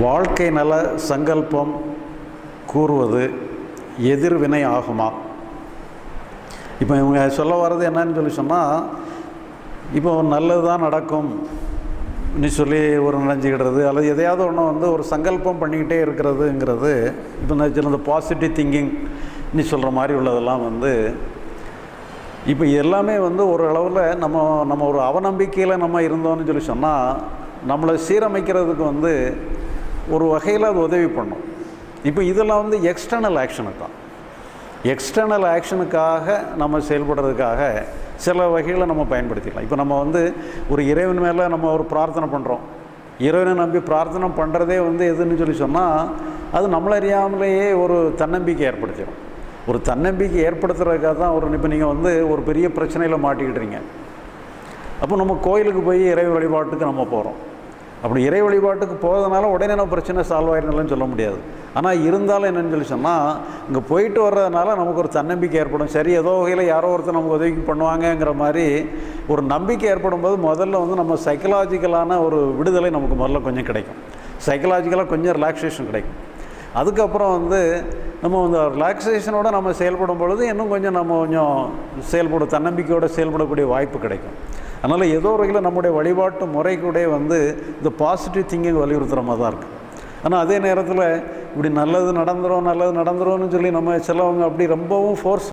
வாழ்க்கை நல சங்கல்பம் கூறுவது எதிர்வினை ஆகுமா? இப்போ இவங்க சொல்ல வர்றது என்னன்னு சொல்லி சொன்னால் இப்போ நல்லது தான் நடக்கும் நீ சொல்லி ஒரு நினைஞ்சிக்கிடுறது அல்லது எதையாவது ஒன்று வந்து ஒரு சங்கல்பம் பண்ணிக்கிட்டே இருக்கிறதுங்கிறது இப்போ இந்த இந்த பாசிட்டிவ் திங்கிங் நீ சொல்கிற மாதிரி உள்ளதெல்லாம் வந்து இப்போ எல்லாமே வந்து ஒரு அளவில் நம்ம நம்ம ஒரு அவநம்பிக்கையில் நம்ம இருந்தோம்னு சொல்லி சொன்னால் நம்மளை சீரமைக்கிறதுக்கு வந்து ஒரு வகையில் அது உதவி பண்ணும். இப்போ இதெல்லாம் வந்து எக்ஸ்டர்னல் ஆக்ஷனுக்கு தான். எக்ஸ்டர்னல் ஆக்ஷனுக்காக நம்ம செயல்படுறதுக்காக சில வகைகளை நம்ம பயன்படுத்திக்கலாம். இப்போ நம்ம வந்து ஒரு இறைவன் மேலே நம்ம ஒரு பிரார்த்தனை பண்ணுறோம் இறைவனை நம்பி பிரார்த்தனை பண்ணுறதே வந்து எதுன்னு சொல்லி சொன்னால் அது நம்மள அறியாமலேயே ஒரு தன்னம்பிக்கை ஏற்படுத்திடும் ஒரு தன்னம்பிக்கை ஏற்படுத்துறதுக்காக தான் ஒரு இப்போ நீங்கள் வந்து ஒரு பெரிய பிரச்சனையில் மாட்டிக்கிட்டுறீங்க அப்போ நம்ம கோயிலுக்கு போய் இறை வழிபாட்டுக்கு நம்ம போகிறோம் அப்படி இறை வழிபாட்டுக்கு போகிறதுனால உடனே நம்ம பிரச்சனை சால்வ் ஆயிருந்தாலும் சொல்ல முடியாது. ஆனால் இருந்தாலும் என்னென்னு சொல்லி சொன்னால் இங்கே போயிட்டு வர்றதுனால நமக்கு ஒரு தன்னம்பிக்கை ஏற்படும். சரி ஏதோ வகையில் யாரோ ஒருத்தர் நமக்கு உதவி பண்ணுவாங்கங்கிற மாதிரி ஒரு நம்பிக்கை ஏற்படும் போது முதல்ல வந்து நம்ம சைக்கலாஜிக்கலான ஒரு விடுதலை நமக்கு முதல்ல கொஞ்சம் கிடைக்கும். சைக்கலாஜிக்கலாக கொஞ்சம் ரிலாக்ஸேஷன் கிடைக்கும். அதுக்கப்புறம் வந்து நம்ம அந்த ரிலாக்ஸேஷனோட நம்ம செயல்படும் பொழுது இன்னும் கொஞ்சம் நம்ம கொஞ்சம் செயல்பட தன்னம்பிக்கையோடு செயல்படக்கூடிய வாய்ப்பு கிடைக்கும். அதனால் ஏதோ வகையில் நம்முடைய வழிபாட்டு முறை கூட வந்து இந்த பாசிட்டிவ் திங்கிங் வலியுறுத்துகிற மாதிரி தான் இருக்குது ஆனால் அதே நேரத்தில் இப்படி நல்லது நடந்துரும் நல்லது நடந்துரும்னு சொல்லி நம்ம சிலவங்க அப்படி ரொம்பவும் ஃபோர்ஸ்